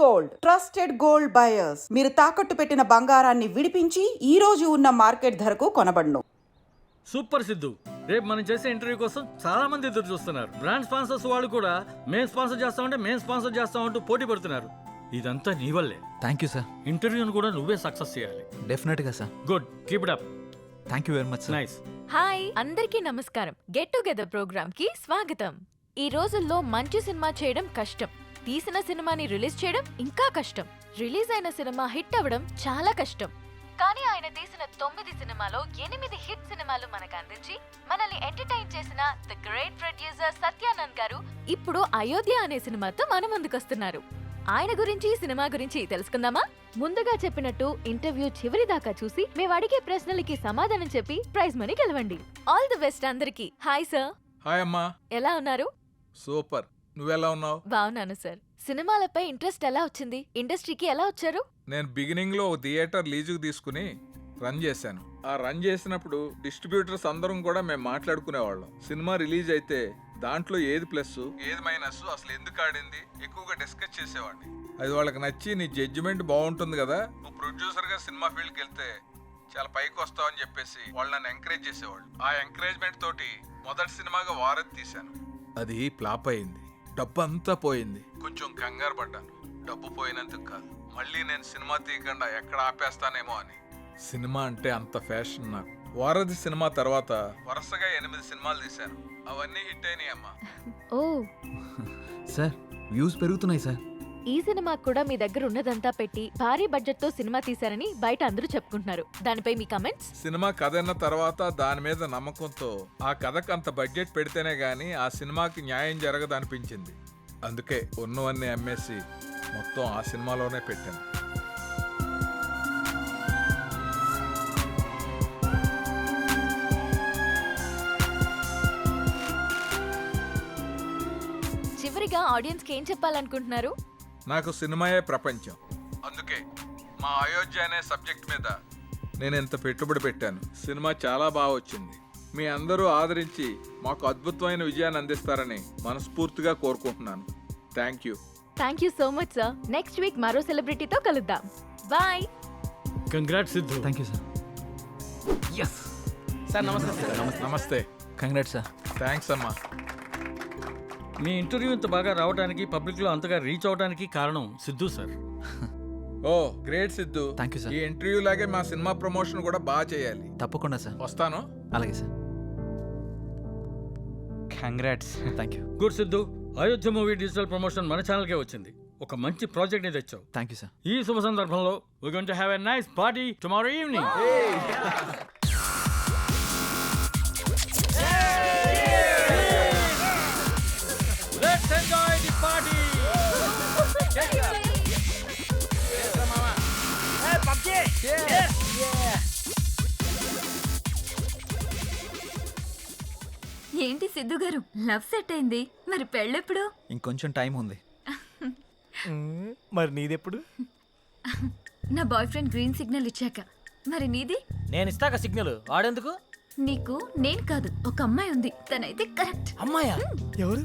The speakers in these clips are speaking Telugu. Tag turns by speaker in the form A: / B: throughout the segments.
A: గోల్డ్ ట్రస్టెడ్ గోల్డ్ బయర్స్ మీరు తాకట్టు పెట్టిన బంగారాన్ని విడిపించి ఈ రోజు ఉన్న మార్కెట్ ధరకు కొనబడును.
B: సూపర్ సిద్ధు. రేపు మనం చేసే ఇంటర్వ్యూ కోసం చాలా మంది ఎదురు చూస్తున్నారు. బ్రాండ్ స్పాన్సర్స్ వాళ్ళు కూడా మేము స్పాన్సర్ చేస్తామంటే మేము స్పాన్సర్ చేస్తామంటూ పోటీ పడుతున్నారు. ఇదంతా నీ వల్లే.
C: థ్యాంక్ యూ సార్
B: ఇంటర్వ్యూను కూడా నువ్వే సక్సెస్ చేయాలి.
C: డెఫినెట్గా sir
B: good. Keep it up.
C: Thank you very much sir
B: nice
D: hi అందరికీ నమస్కారం. గెట్ టుగెదర్ ప్రోగ్రామ్కి స్వాగతం. ఈ రోజుల్లో మంచి సినిమా చేయడం కష్టం. తీసిన సినిమాని రిలీజ్ చేయడం ఇంకా కష్టం. రిలీజ్ అయిన సినిమా హిట్ అవ్వడం చాలా కష్టం. కానీ ఆయన తీసిన తొమ్మిది సినిమాలో ఎనిమిది హిట్ సినిమాలు మనకు అందించి మనల్ని ఎంటర్టైన్ చేసిన ద గ్రేట్ ప్రొడ్యూసర్ సత్యానంద్ గారు ఇప్పుడు అయోధ్య అనే సినిమాతో మన ముందుకొస్తున్నారు. ఆయన గురించి సినిమా గురించి తెలుసుకుందామా? ముందుగా చెప్పినట్టు ఇంటర్వ్యూ చివరి దాకా చూసి మేము అడిగే ప్రశ్నలకి సమాధానం చెప్పి ప్రైజ్ మనీ గెలవండి. ఆల్ ది బెస్ట్ అందరికి. Hi sir.
E: హాయ్ అమ్మా.
D: ఎలా ఉన్నారు?
E: సూపర్. నువ్వెలా ఉన్నావు?
D: బాగున్నాను సార్. సినిమాలపై ఇంట్రెస్ట్ ఎలా వచ్చింది? ఇండస్ట్రీకి ఎలా వచ్చారు?
E: నేను బిగినింగ్లో థియేటర్ లీజుకు తీసుకుని రన్ చేశాను. ఆ రన్ చేసినప్పుడు డిస్ట్రిబ్యూటర్స్ అందరం కూడా మేము మాట్లాడుకునేవాళ్ళం. సినిమా రిలీజ్ అయితే దాంట్లో ఏది ప్లస్ ఏది మైనస్ అసలు ఎందుకు ఆడింది? ఎక్కువగా డిస్కస్ చేసేవాడిని. అది వాళ్ళకి నచ్చి నీ జడ్జిమెంట్ బాగుంటుంది కదా నువ్వు ప్రొడ్యూసర్గా సినిమా ఫీల్డ్కి వెళ్తే చాలా పైకి వస్తావు అని చెప్పేసి వాళ్ళు నన్ను ఎంకరేజ్ చేసేవాళ్ళు. ఆ ఎంకరేజ్మెంట్ తోటి మొదటి సినిమాగా వారత్ తీశాను. అది ఫ్లాప్ అయింది. డబ్బు అంతా పోయింది. కొంచెం కంగారు పడ్డాను డబ్బు పోయినందుకు కాదు. మళ్ళీ నేను సినిమా తీయకుండా ఎక్కడ ఆపేస్తానేమో అని. సినిమా అంటే అంత ఫ్యాషన్ నాకు. వారధి సినిమా తర్వాత వరుసగా ఎనిమిది సినిమాలు తీశాను. అవన్నీ హిట్ అయినాయి అమ్మా.
D: ఓ.
C: సార్ వ్యూస్ పెరుగుతున్నాయి సార్.
D: ఈ సినిమా కూడా మీ దగ్గర ఉన్నదంతా పెట్టి భారీ బడ్జెట్తో సినిమా తీశారని బయట అందరూ చెప్పుకుంటున్నారు. దానిపై మీ కమెంట్స్
E: సినిమా కథ అన్న తర్వాత దాని మీద నమ్మకంతో ఆ కథకు అంత బడ్జెట్ పెడితేనే గానీ ఆ సినిమాకి న్యాయం జరగదనిపించింది అందుకే ఉన్నవన్నీ అమ్మేసి మొత్తం ఆ సినిమాలోనే పెట్టాను.
D: చివరిగా ఆడియన్స్కి ఏం చెప్పాలనుకుంటున్నారు?
E: నాకు సినిమాయే ప్రపంచం. అందుకే మా అయోధ్య అనే సబ్జెక్ట్ మీద నేను ఇంత పెట్టుబడి పెట్టాను. సినిమా చాలా బాగా వచ్చింది. మీ అందరూ ఆదరించి మాకు అద్భుతమైన విజయాన్ని అందిస్తారని మనస్ఫూర్తిగా కోరుకుంటున్నాను. Thank you
D: thank you so much sir next week మరో సెలబ్రిటీతో కలుద్దాం. Bye
B: congrat Siddhu
C: thank you sir yes
F: sir నమస్తే సార్
E: నమస్తే
C: కంగ్రాట్ సార్
E: థ్యాంక్స్ అమ్మా.
B: మీ ఇంటర్వ్యూ ఇంత బాగా రావడానికి పబ్లిక్లో అంతగా రీచ్ అవడానికి కారణం Siddhu sir
E: oh great Siddhu.
C: Thank you sir
E: ఈ ఇంటర్వ్యూ లాగే మా సినిమా ప్రమోషన్ కూడా బాగా చేయాలి.
C: తప్పకుండా సార్
E: వస్తాను.
C: అలాగే sir
F: congrats
C: thank you
B: good Siddhu Ayodhya movie digital promotion మన ఛానల్కే వచ్చింది. ఒక మంచి ప్రాజెక్ట్ని తెచ్చావు.
C: థ్యాంక్ యూ సార్
B: ఈ శుభ సందర్భంలో we going to have a nice party tomorrow evening let's enjoy the party
G: ఏంటి సిద్ధు గారు? లవ్ సెట్ అయింది. మరి పెళ్ళెప్పుడు?
C: ఇంకొంచెం టైం ఉంది.
F: మరి నీదెప్పుడు?
G: నా బాయ్ ఫ్రెండ్ గ్రీన్ సిగ్నల్ ఇచ్చాక. మరి నీది?
F: నేను ఇస్తాక సిగ్నల్. వాడేందుకు?
G: నీకు నేను కాదు ఒక అమ్మాయి ఉంది. తనైతే కరెక్ట్.
F: అమ్మాయా? ఎవరు?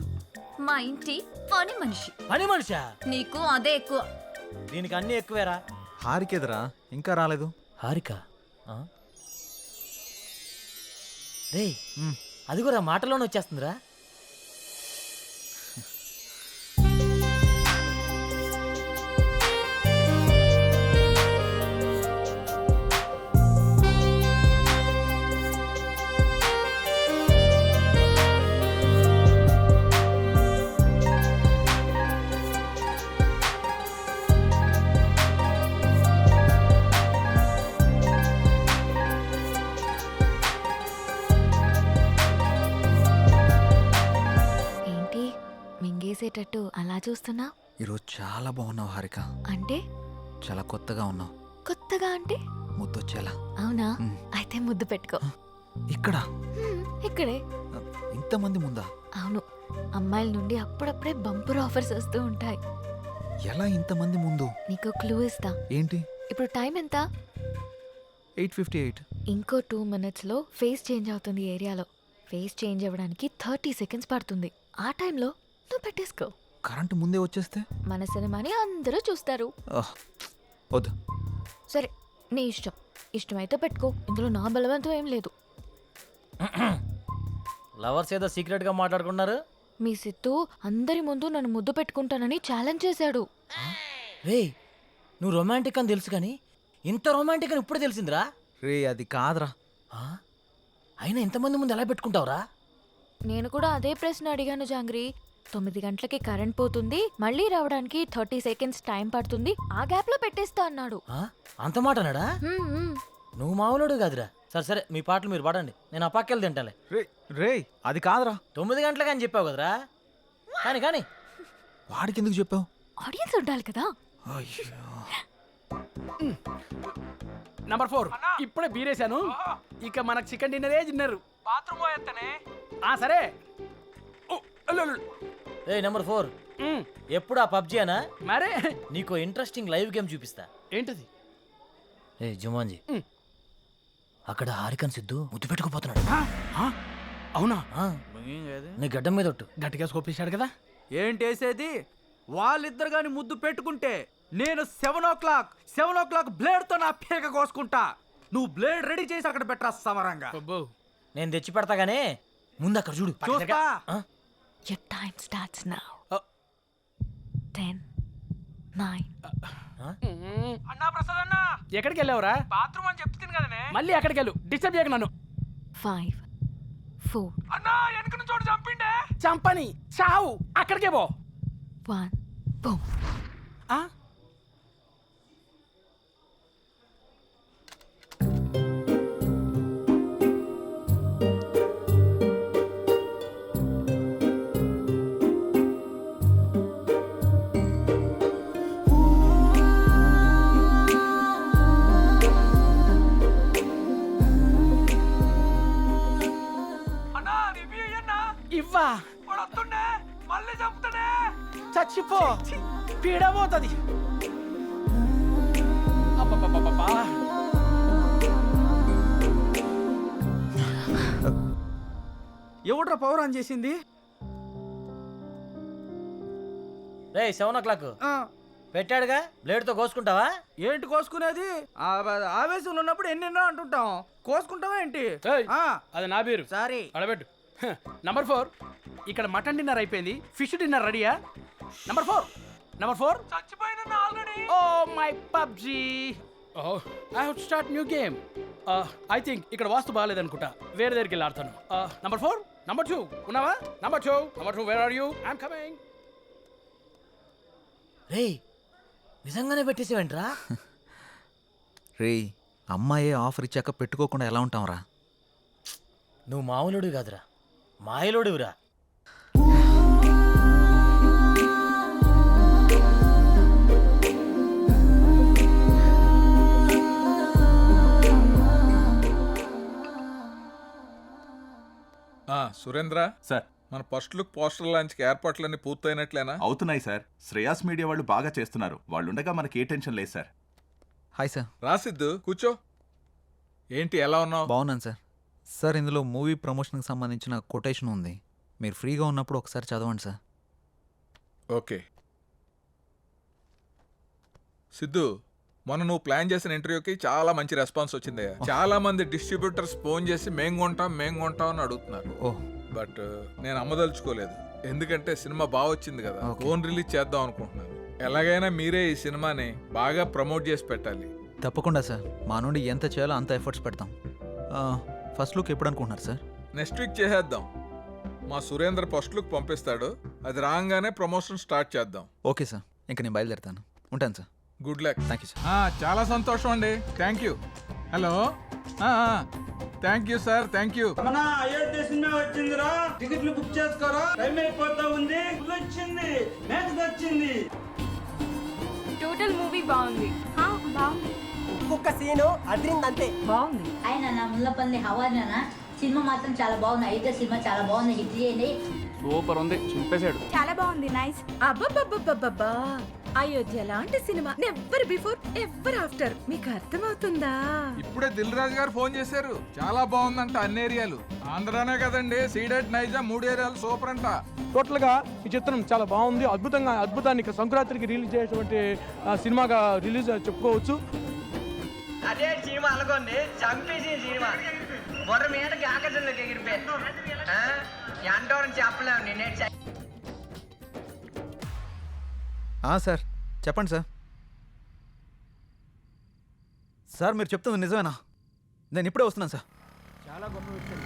G: మా ఇంటి పని మనిషి.
F: పని మనిషా?
G: నీకు అదే ఎక్కువ.
F: దీనికి అన్ని ఎక్కువేరా?
C: హారికేదరా? ఇంకా రాలేదు.
F: హారిక? రే అది కూడా మాటలోనే వచ్చేస్తుందిరా.
D: మింగేసేటట్టు అలా చూస్తున్నా?
C: ఈరోజు చాలా బాగున్నావు హారిక.
D: అంటే?
C: చాలా కొత్తగా ఉన్నావు.
D: కొత్తగా అంటే?
C: ముద్దొచ్చేలా.
D: అవునా?
C: మ్.
D: అయితే ముద్దు పెట్టుకో.
C: ఇక్కడ?
D: ఇక్కడే.
C: ఇంతమంది ముందా?
D: అవును. అమ్మాయిల నుండి అప్పుడప్పుడే బంపర్ ఆఫర్స్ వస్తూ ఉంటాయి.
C: ఎలా ఇంతమంది ముందు?
D: నీకు క్లూ ఇస్తా.
C: ఏంటి?
D: ఇప్పుడు టైం ఎంత?
C: Eight fifty eight.
D: ఇంకో టూ మినిట్స్లో ఫేస్ చేంజ్ అవుతుంది ఏరియాలో. ఫేస్ చేంజ్ అవ్వడానికి థర్టీ సెకండ్స్ పడుతుంది. ఆ టైంలో నువ్వు పెట్టేసుకో.
C: కరెంటు ముందే వచ్చేస్తే?
D: మన సినిమాని అందరూ చూస్తారు.
C: వద్దు.
D: సరే నీ ఇష్టం. ఇష్టమైతే పెట్టుకో. ఇందులో నా బలవంతం ఏం లేదు.
F: లవర్స్ ఏదో సీక్రెట్గా మాట్లాడుకున్నారు
D: మీ సిత్తు అందరి ముందు నన్ను ముద్దు పెట్టుకుంటానని ఛాలెంజ్ చేశాడు.
F: రే నువ్వు రొమాంటిక్ అని తెలుసు కానీ ఇంత రొమాంటిక్ అని ఇప్పుడు తెలిసిందిరా.
C: రే అది కాదురా.
F: ఆ? అయినా ఇంతమంది ముందు ఎలా పెట్టుకుంటావురా?
D: నేను కూడా అదే ప్రశ్న అడిగాను జాంగ్రీ. తొమ్మిది గంటలకి కరెంట్ పోతుంది మళ్ళీ రావడానికి థర్టీ సెకండ్స్ టైం పడుతుంది ఆ గ్యాప్లో పెట్టేస్తా అన్నాడు.
F: ఆ? అంత మాట అన్నాడా?
D: హ్మ్, హ్మ్.
F: నువ్వు మామూలుడు కాదురా. సరే సరే మీ పాటలు మీరు పాడండి. నేను ఆ పక్కెళ్ళి తింటాలే.
C: రే రే అది కాదురా.
F: తొమ్మిది గంటలకు అని చెప్పావు కదరా? కానీ కానీ.
C: వాడికి ఎందుకు చెప్పావు?
D: ఆడియన్స్ ఉండాలి కదా.
C: అయ్యో.
H: Number four. ఇప్పుడే బీరేశాను. ఇక మనకు చికెన్ డిన్నరే తిన్నారు. బాత్రూమ్ పోయేస్తానే ఆ సరే. ఓ, అల్లు, అల్లు.
F: రే నెంబర్ ఫోర్ ఎప్పుడు ఆ పబ్జీ అనా?
H: మరే.
F: నీకు ఇంట్రెస్టింగ్ లైవ్ గేమ్ చూపిస్తా.
H: ఏంటది?
F: ఏ జుమాన్జీ. అక్కడ హారికన్ సిద్ధు ముద్దు పెట్టుకుపోతున్నాడు.
H: ఆ, ఆ, అవునా?
F: ఆ, నీ గడ్డం మీద ఒట్టు.
H: గట్టిగా స్కోపేశాడు కదా?
I: ఏంటేసేది వాళ్ళిద్దరు గాని ముద్దు పెట్టుకుంటే నేను seven o'clock seven o'clock బ్లేడ్తో నా పీక కోసుకుంటా. నువ్వు బ్లేడ్ రెడీ చేసి అక్కడ పెట్టరా సమరంగా.
F: నేను తెచ్చి పెడతా గానీ ముందు అక్కడ చూడు.
I: చూస్తా.
F: ఆ?
D: Your time starts now.
H: Uh.
D: Ten, nine,
I: అన్నా ప్రసాద్ అన్న.
H: ఎక్కడికి వెళ్ళావురా?
I: బాత్రూమ్ అని చెప్తుంది కదనే.
H: మళ్ళీ ఎక్కడికి వెళ్ళు? డిస్టర్బ్ చేయక నన్ను.
D: Five, four,
I: అన్నా వెనక నుంచి చోటు చంపిండే.
H: చంపని చావు అక్కడికే పో.
D: One, boom.
H: ఆ?
I: మళ్ళీ చంపుతాడే.
H: చచ్చిపో. పీడబోతుంది.
I: ఎవడ్రా పవర్ ఆన్ చేసింది?
F: రే సెవెన్ ఓ క్లాక్. పెట్టాడుగా? బ్లేడ్తో కోసుకుంటావా?
I: ఏంటి కోసుకునేది? ఆ, ఆవేశంలో ఉన్నప్పుడు ఎన్నెన్నో అంటుంటాం. కోసుకుంటావా ఏంటి?
H: ఏయ్,
I: ఆ,
H: అది నా బీరు.
I: సారీ.
H: అడబెట్టు. Number four. ఇక్కడ మటన్ డిన్నర్ అయిపోయింది. ఫిష్ డిన్నర్ రెడీయా? Number four. Number four.
I: చచ్చిపోయిన already.
H: Oh my PUBG. Oh I have start new game I think ఇక్కడ వాస్తు బాగాలేదనుకుంటా. వేరే దగ్గరికి వెళ్ళి ఆడతాను. Number four. Number two. ఉన్నావా? Number two. Number two where are you I'm coming
F: రే నిజంగానే పెట్టేసేవేంట్రా?
C: రే అమ్మాయే ఆఫర్ ఇచ్చాక పెట్టుకోకుండా ఎలా ఉంటాంరా?
F: నువ్వు మామూలుడు కాదురా. మాయలోడువురా.
E: ఆ, సురేంద్ర
J: సార్.
E: మన ఫస్ట్ లుక్ పోస్టర్ లాంచ్కి ఏర్పాట్లన్నీ పూర్తయినట్లేనా?
J: అవుతున్నాయి సార్. శ్రేయాస్ మీడియా వాళ్ళు బాగా చేస్తున్నారు. వాళ్ళుండగా మనకి ఏ టెన్షన్ లేదు సార్.
C: Hi sir.
E: రాసిద్దు కూర్చో. ఏంటి ఎలా ఉన్నావు?
C: బాగున్నాను సార్. సార్ ఇందులో మూవీ ప్రమోషన్కి సంబంధించిన కొటేషన్ ఉంది. మీరు ఫ్రీగా ఉన్నప్పుడు ఒకసారి చదవండి సార్.
E: ఓకే. సిద్ధు మొన్న నువ్వు ప్లాన్ చేసిన ఇంటర్వ్యూకి చాలా మంచి రెస్పాన్స్ వచ్చింది. చాలా మంది డిస్ట్రిబ్యూటర్స్ ఫోన్ చేసి మేం కొంటాం మేం కొంటాం అని అడుగుతున్నారు.
C: ఓ
E: బట్ నేను అమ్మదలుచుకోలేదు. ఎందుకంటే సినిమా బాగా వచ్చింది కదా. ఫోన్ రిలీజ్ చేద్దాం అనుకుంటున్నాను. ఎలాగైనా మీరే ఈ సినిమాని బాగా ప్రమోట్ చేసి పెట్టాలి.
C: తప్పకుండా సార్. మా నుండి ఎంత చేయాలో అంత ఎఫర్ట్స్ పెడతాం. ఫస్ట్ లుక్ ఎప్పుడు అనుకుంటున్నారు సార్?
E: నెక్స్ట్ వీక్ చేసేద్దాం. మా సురేంద్ర ఫస్ట్ లుక్ పంపిస్తాడు. అది రాగానే ప్రమోషన్ స్టార్ట్ చేద్దాం.
C: Okay sir. ఇంక నేను బయలుదేరుతాను. ఉంటాను sir.
E: Good luck.
C: Thank you sir
E: చాలా సంతోషం అండి. Thank you hello thank you sir thank you
I: మన అయోధ్య సినిమా వచ్చిందిరా? టికెట్లు బుక్ చేసుకోరా? టైం అయిపోతా ఉంది. ఫుల్ వచ్చింది. మ్యాచ్ వచ్చింది
D: టోటల్ మూవీ బాగుంది.
G: బాగుంది.
I: ఒక్కొక్క సీను అదిరిందంతే.
G: బాగుంది.
K: ఆయన నా ముల్లపల్లి హవానా సినిమా మాత్రం చాలా బాగుంది. అయితే సినిమా చాలా బాగుంది. హిట్ చేయండి.
H: సూపర్ ఉంది. చింపేశాడు.
G: చాలా బాగుంది. నైస్. అబ్బబ్బబ్బబ్బబ్బా అయోధ్య లాంటి cinema never before ever after. మీకు అర్థమవుతుందా?
E: ఇప్పుడే దిల్ రాజు గారు ఫోన్ చేశారు. చాలా బాగుందంట అన్ని ఏరియాలు. ఆంధ్రానే కదండి. సీడెడ్ నైజా మూడు ఏరియాలు సూపర్ అంట.
H: టోటల్గా ఈ చిత్రం చాలా బాగుంది. అద్భుతంగా అద్భుతాన్ని ఇక సంక్రాంతికి రిలీజ్ చేసేటువంటి ఆ, సినిమాగా రిలీజ్ చెప్పుకోవచ్చు.
F: అదే సినిమా అనుకోండి చంపేసిన సినిమా బొర్ర మీదకి ఆకాశంలోకి ఎగిరిపోయి. ఎంతో చెప్పలేము నేనే
C: ఆ, సార్. చెప్పండి సార్. సార్ మీరు చెప్తుంది నిజమేనా? నేను ఇప్పుడే వస్తున్నాను సార్.
H: చాలా గొప్ప విషయం.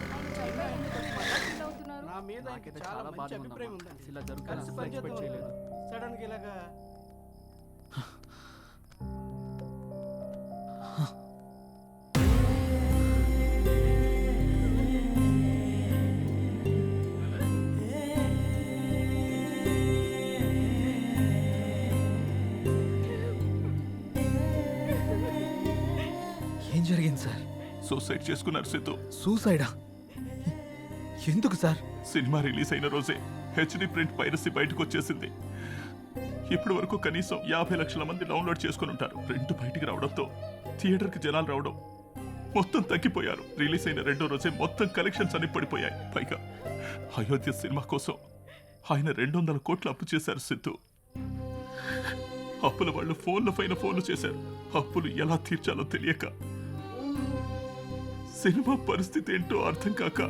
H: నా మీద ఆయనకి చాలా మంచి అభిప్రాయం ఉందండి. ఇలా జరుగుతుంది సడన్గా ఇలాగా
C: ఏం జరిగింది సార్?
J: సూసైడ్ చేసుకున్నారు సిద్ధు.
C: సూసైడా ఎందుకు సార్?
J: సినిమా రిలీజ్ అయిన రోజే హెచ్డి ప్రింట్ పైరసీ బయటకు వచ్చేసింది. ఇప్పటి వరకు కనీసం యాభై లక్షల మంది డౌన్లోడ్ చేసుకుని ఉంటారు. ప్రింట్ బయటికి రావడంతో థియేటర్కి జనాలు రావడం. మొత్తం తగ్గిపోయారు. రిలీజ్ అయిన రెండో రోజే మొత్తం కలెక్షన్స్ అన్ని పడిపోయాయి. పైగా అయోధ్య సినిమా కోసం ఆయన రెండు వందల కోట్లు అప్పు చేశారు సిద్ధు. అప్పుల వాళ్ళు ఫోన్ల పైన ఫోన్లు చేశారు. అప్పులు ఎలా తీర్చాలో తెలియక. సినిమా పరిస్థితి ఏంటో అర్థం కాక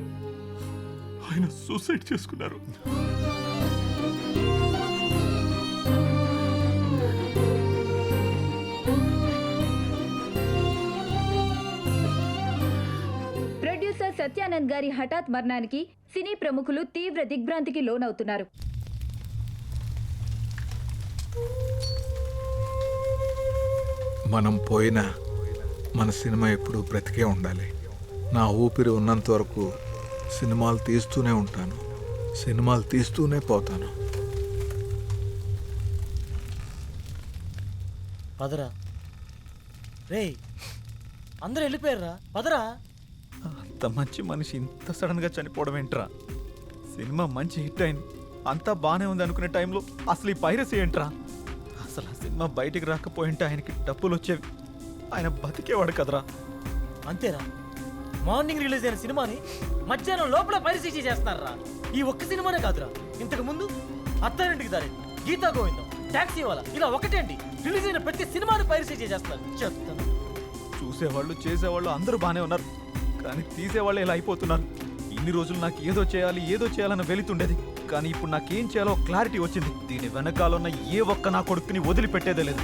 J: ఆయన సూసైడ్ చేసుకున్నారు.
G: సత్యానంద్ గారి హఠాత్ మరణానికి సినీ ప్రముఖులు తీవ్ర దిగ్భ్రాంతికి లోనవుతున్నారు.
E: మనం పోయినా మన సినిమా ఎప్పుడు బ్రతికే ఉండాలి. నా ఊపిరి ఉన్నంత వరకు సినిమాలు తీస్తూనే ఉంటాను. సినిమాలు తీస్తూనే పోతాను.
F: పదరా. రేయ్ అందరూ వెళ్ళిపోయారా పదరా.
C: అంత మంచి మనిషి ఇంత సడన్గా చనిపోవడం ఏంట్రా? సినిమా మంచి హిట్ అయింది. అంతా బాగానే ఉంది అనుకునే టైంలో అసలు ఈ పైరసీ ఏంట్రా? అసలు ఆ సినిమా బయటికి రాకపోయింటే ఆయనకి డబ్బులు వచ్చేవి ఆయన బతికేవాడు కదరా.
F: అంతేరా. మార్నింగ్ రిలీజ్ అయిన సినిమాని మధ్యాహ్నం లోపల పరిశీలి చేస్తున్నారా ఈ ఒక్క సినిమానే కాదురా. ఇంతకు ముందు అత్తారింటికి దారి గీతా గోవిందం టాక్సీ వాళ్ళ ఇలా ఒకటేంటి? రిలీజ్ అయిన ప్రతి సినిమాని పరిశీలి చేస్తున్నారు చెప్తాను.
C: చూసేవాళ్ళు చేసేవాళ్ళు అందరూ బాగానే ఉన్నారు. కానీ తీసేవాళ్ళు ఇలా అయిపోతున్నాను ఇన్ని రోజులు నాకు ఏదో చేయాలి ఏదో చేయాలని వెళుతుండేది. కానీ ఇప్పుడు నాకేం చేయాలో క్లారిటీ వచ్చింది. దీని వెనకాలన్న ఏ ఒక్క నా కొడుకుని వదిలిపెట్టేదే లేదు.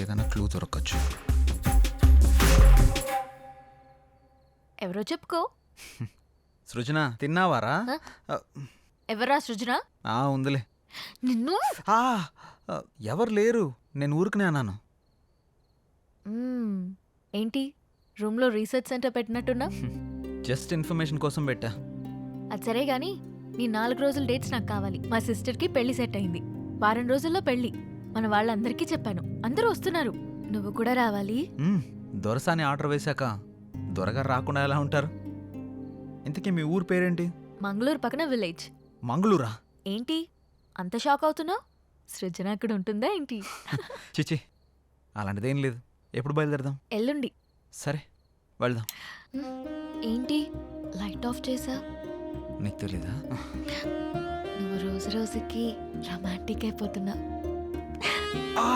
C: ఏదైనా క్లూ దొరకచ్చు.
D: ఎవరో చెప్పుకో.
C: సృజన తిన్నావారా?
D: ఎవరా సృజన?
C: ఆ, ఉందిలే.
D: నిన్ను?
C: ఆ, ఎవరు లేరు? నేను ఊరికనే అన్నాను.
D: మ్మ్. ఏంటి? రూమ్లో రీసెర్చ్ సెంటర్ పెట్టినట్టున్నా?
C: జస్ట్ ఇన్ఫర్మేషన్ కోసం పెట్టా.
D: అది సరే గాని నీ నాలుగు రోజుల డేట్స్ నాకు కావాలి. మా సిస్టర్కి పెళ్ళి సెట్ అయింది. వారం రోజుల్లో పెళ్ళి. మన వాళ్ళందరికీ చెప్పాను. అందరూ వస్తున్నారు. నువ్వు కూడా రావాలి.
C: దొరసాని ఆర్డర్ వేశాక దొరగారు రాకుండా ఎలా ఉంటారు? ఇంతకీ మీ ఊరు పేరేంటి?
D: మంగళూరు పక్కన విలేజ్.
C: మంగళూరా?
D: ఏంటి? అంత షాక్ అవుతున్నావు? సృజన అక్కడ ఉంటుందా ఏంటి?
C: చిచి అలాంటిదేం లేదు. ఎప్పుడు బయలుదేరదాం?
D: ఎల్లుండి.
C: సరే వెళ్దాం.
D: ఏంటి? లైట్ ఆఫ్ చేసా?
C: నీకు తెలీదా?
D: నువ్వు రోజు రోజుకి రొమాంటిక్ అయిపోతున్నా.
C: ఆ!